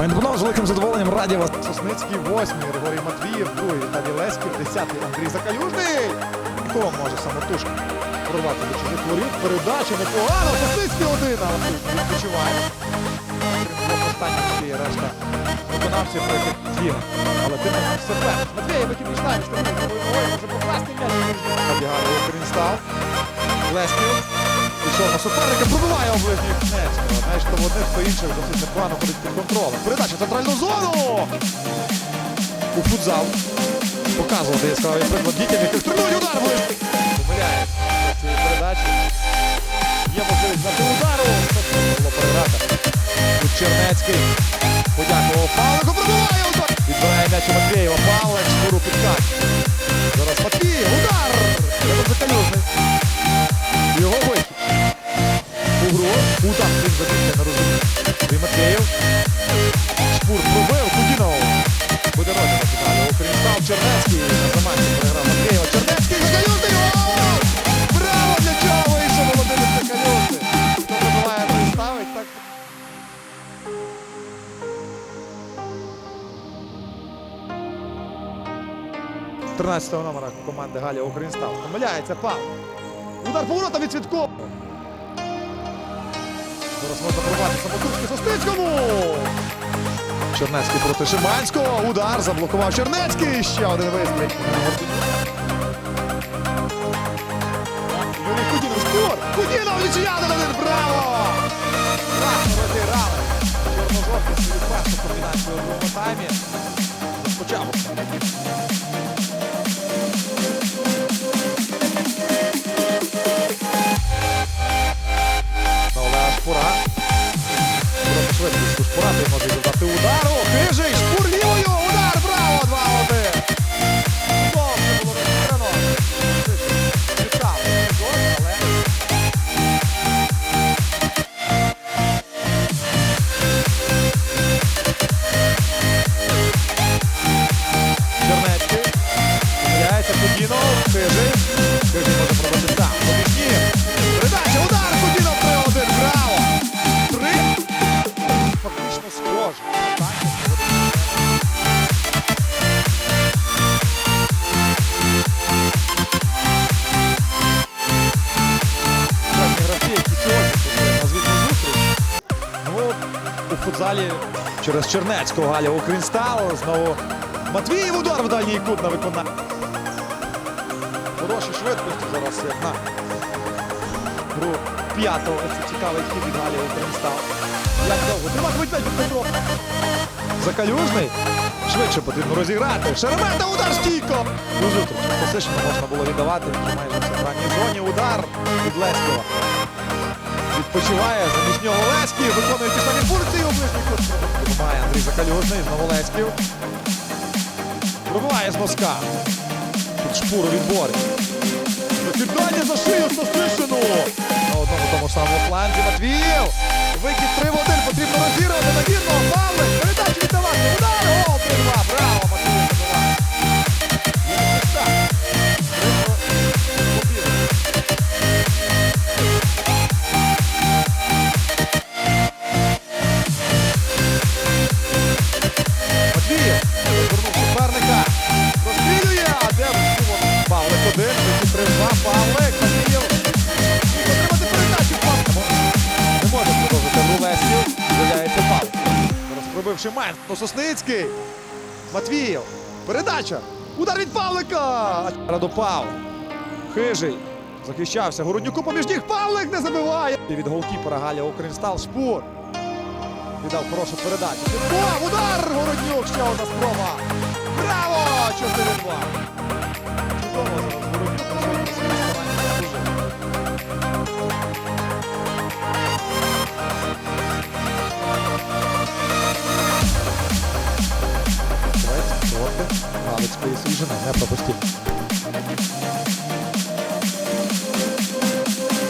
Пані з великим задоволенням раді вас. Сосницький, восьмий, Григорій Матвіїв, другий, Віталій Леськів, десятий, Андрій Закалюжний. Хто може самотужки прорвати до чужих воріт? Передача непогано, Сосницький один, тут відпочиває. Блок ще є решта виконавців проти Діга. Але тим не все певно. Матвєєв, який пішла, правою ногою, може покласти м'яч. Набігає Укрінстал. Леськів. Пішов суперника, пробиває оближній кінець. Знаєш, то в одних, то інших досить непогано ходить під контролем. Передача центральну зону. У футзал. Показувати яскравий приклад дітям, яких тренують удар ближній. Помиляється цієї передачі. Є можливість на удару. Було переграти. Тут Чернецький. Подякував Павлику. Пробиває удар. Відбирає м'яч у Матвєєва. Забігся на розуміння. І Матвєєв. Шпур пробив. Кудінов. Буде розіграш фіналі. Укрінстал Чернецький. На заманці переграв Матвєєва. Чернецький. Закалюжний. О! Браво! Для чого вийшов Володимир Закалюжний? Хто забиває, той ставить. Так 13 номера команди Галя Укрінстал. Помиляється Павло. Удар поворота від Цвіткова. Зараз можна порвати самотужки Состицькому. Чернецький проти Шиманського. Удар заблокував Чернецький. Ще один вистріл. Юрій Кудінов. Кудінов нічия один. Браво! Powiedzą za tył udaru, wyżej, spójrz! У футзалі через Чернецького Галя Укрінстал. Знову Матвіїв удар в дальній кут на виконання. Хороші швидкості зараз як на гру п'ятого. Це цікавий хід від Галі Укрінстал. Як довго? Триматимуть п'ять контролем. Закалюжний. Швидше потрібно розіграти. Шеремета удар стійко. Зустрічі посишено можна було віддавати. Майже в центральній зоні. Удар від Леськова. Відпочиває замість нього Леськів. Виконує ті самі функції у кут. Пробиває Андрій Закалюжний. Знову Леськів. Пробиває з носка. Тут шпуру відбори. Закидання за шию Стасишину. На одному тому ж самому фланзі Матвіїв. Вихід 3 в 1. Потрібно 3-2, Павлик, Матвіїв. Отримати передачу Павлик. Не може продовжити гру Лесів. З'являється Павлик. Зараз пробивши Майн. Ну, Сосницький. Матвіїв. Передача. Удар від Павлика. Раду Павлик. Хижий. Захищався. Городнюку поміж ніг. Павлик не забиває. І від голкіпера Галя Укрінстал. Шпур. Віддав хорошу передачу. Підков, удар! Городнюк, ще одна спроба. Браво! 4-2. Чудово Славець поясніжина не пропустив.